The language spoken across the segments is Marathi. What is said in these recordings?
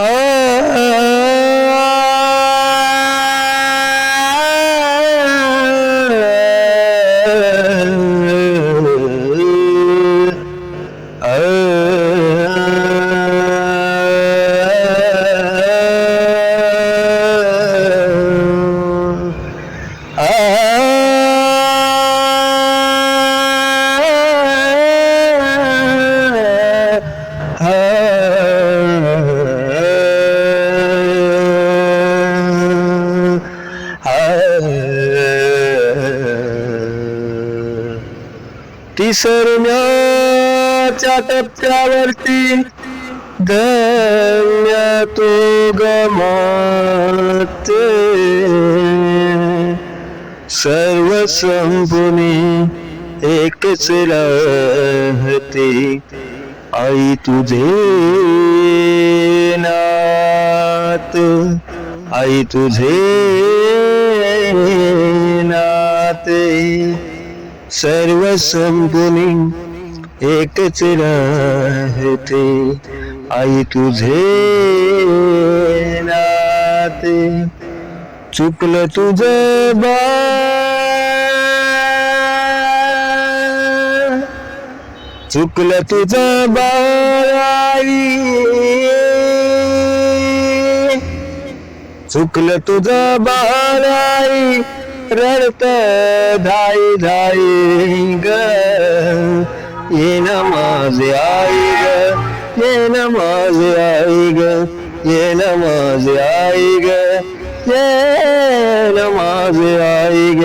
Oh. तिसरण्याच्या टप्प्यावरती धन्य तो गमते सर्व संपुनी एकच राहते. आई तुझे नात. आई तुझे नाते. सर्व संपुनी एकच राहते. आई तुझे नाते. चुकलं तुझ बा चुकलं तुझ बाळाई चुकलं तुझ बाळाई रडत धाई धाई ग. ये न माझे आई ग ये न माझे आई ग ये न माझे आई ग ये न माझे आई ग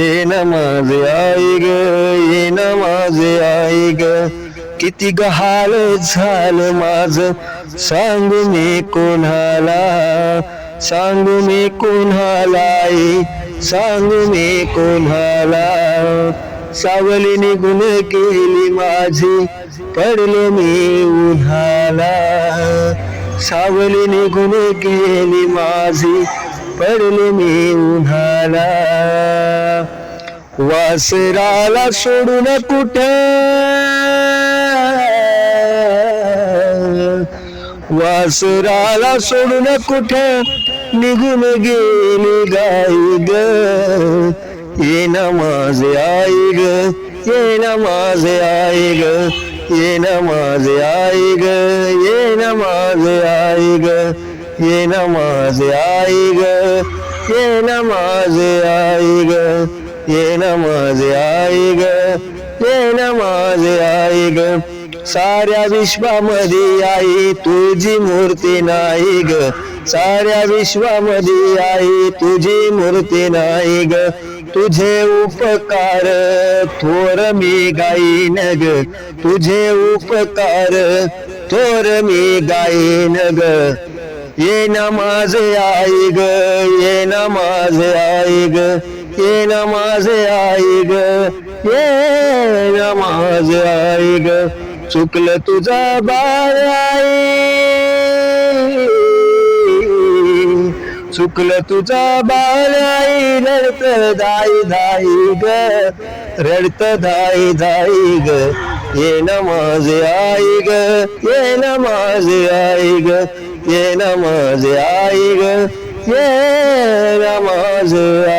ये न माझे आई ग ये न माझे आई ग. किती गहाल झालं माझ सांगू मी कोणाला सांगू मी कोणाला सांगू मी कोणाला? सावली निघून केली माझी पडलो मी उन्हाला. सावली निघून केली माझी पडलो मी उन्हाला. वासराला सोडून कुठं? वासराला सोडून कुठं? निघून गेली गाई ग. ये ना माझे आई ग. ये ना माझे आई ग. ये ना माझे आई ग. ये ना माझे आई ग. ये ना माझे आई ग. ये ना माझे आई ग. ये ना माझे आई ग. ये ना माझे आई ग. साऱ्या विश्वामध्ये आई तुझी मूर्ती नाही ग. साऱ्या विश्वामध्ये आई तुझी मूर्ती नाही ग. तुझे उपकार थोर मी गाईन ग. तुझे उपकार थोर मी गाईन ग. ये ना माझे आई ग ये ना माझे आई ग. ये ना माझे आई ग ये ना माझे आई ग. चुकलं तुझा बाळ आई. चुकलं तुझा बाळाई रडत दाई दाई ग. रडत दाई दाई ग. ये ना माझे आई ग. ये ना माझे आई ग. ये ना माझे आई ग. ये ना माझे आई